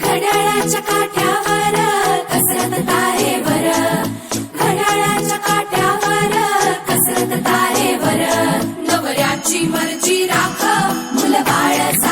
घड्याळाच्या काठ्यावर कसरत तारेवर घड्याळाच्या काठ्यावर कसरत तारेवर नवऱ्याची मर्जी राख मुल बाळसा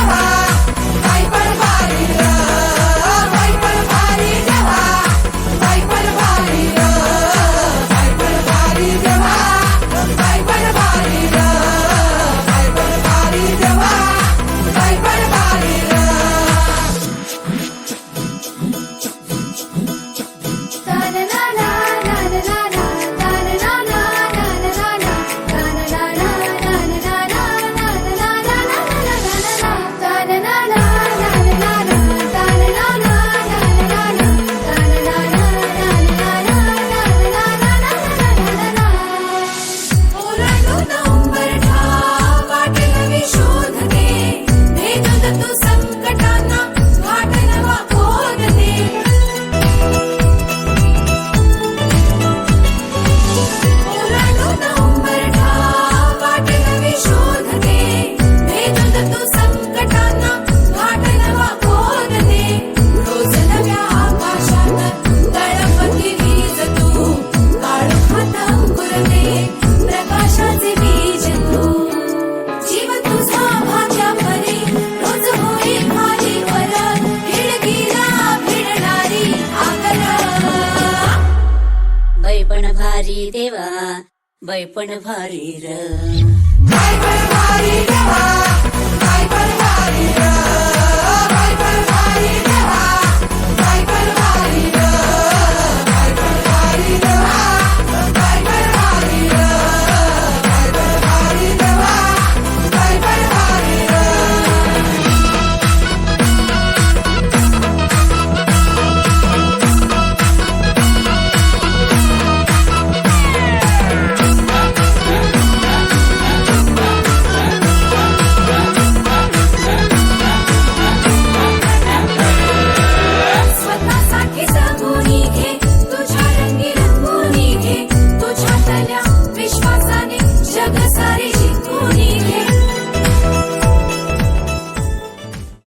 पण भारी देवा बैपण भारी र.